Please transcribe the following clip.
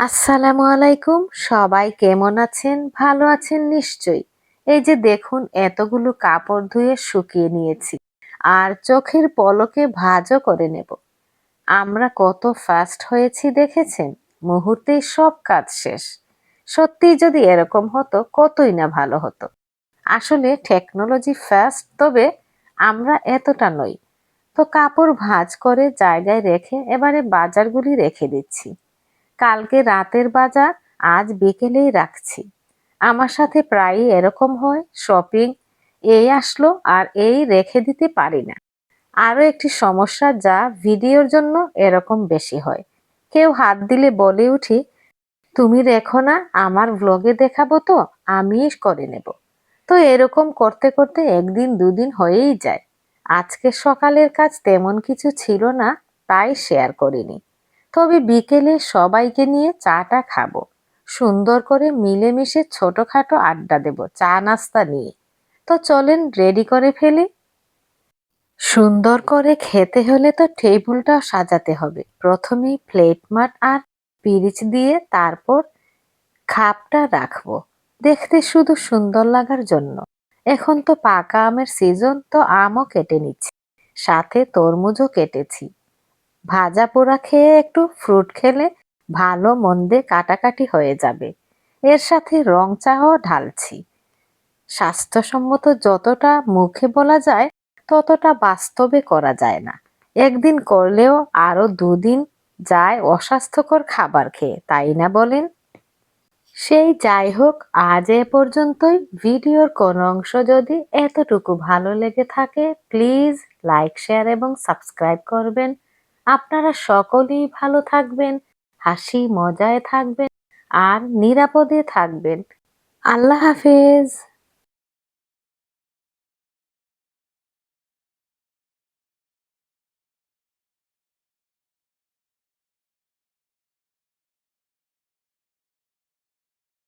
আসসালামু আলাইকুম। সবাই কেমন আছেন? ভালো আছেন নিশ্চয়ই। এই যে দেখুন, এতগুলো কাপড় ধুয়ে শুকিয়ে নিয়েছি। আর চোখের পলকে ভাজও করে নেব। আমরা কত ফাস্ট হয়েছি দেখেছেন? মুহূর্তেই সব কাজ শেষ। সত্যি যদি এরকম হতো, কতই না ভালো হতো। আসলে টেকনোলজি ফাস্ট তবে আমরা এতটা নই। তো কাপড় ভাঁজ করে জায়গায় রেখে এবারে বাজারগুলি রেখে দিচ্ছি। কালকে রাতের বাজার, আজ বিকেলেই রাখছি। আমার সাথে প্রায়ই এরকম হয় শপিং এই আসলো আর এই রেখে দিতে পারি না। আরও একটি সমস্যা যা ভিডিওর জন্য এরকম বেশি হয়। কেউ হাত দিলে বলে উঠি, তুমি রেখো না, আমার ব্লগে দেখাবো তো আমি করে নেব। তো এরকম করতে করতে একদিন দুদিন হয়েই যায়। আজকে সকালের কাজ তেমন কিছু ছিল না, তাই শেয়ার করিনি। তবে বিকেলে সবাইকে নিয়ে চাটা খাব। সুন্দর করে মিলেমিশে ছোটখাটো আড্ডা দেব, চা নাস্তা নিয়ে। তো চলেন রেডি করে ফেলি। সুন্দর করে খেতে হলে তো টেবিলটা সাজাতে হবে। প্রথমেই প্লেট মাট আর পিরিচ দিয়ে তারপর খাপটা রাখব। দেখতে শুধু সুন্দর লাগার জন্য। এখন তো পাকা আমের সিজন, তো আমও কেটে নিচ্ছি। সাথে তরমুজও কেটেছি। ভাজা পোড়া খেয়ে একটু ফ্রুট খেলে ভালো মন্দে কাটাকাটি হয়ে যাবে। এর সাথে রং চাও ঢালছি। স্বাস্থ্যসম্মত যতটা মুখে বলা যায়, ততটা বাস্তবে করা যায় না। একদিন করলেও আরও দুদিন যায় অস্বাস্থ্যকর খাবার খেয়ে, তাই না বলেন? সেই যাই হোক, আজ এ পর্যন্তই। ভিডিওর কোন অংশ যদি এতটুকু ভালো লেগে থাকে, প্লিজ লাইক, শেয়ার এবং সাবস্ক্রাইব করবেন। আপনারা সকলেই ভালো থাকবেন হাসি মজায় থাকবেন আর নিরাপদে থাকবেন। আল্লাহ হাফেজ।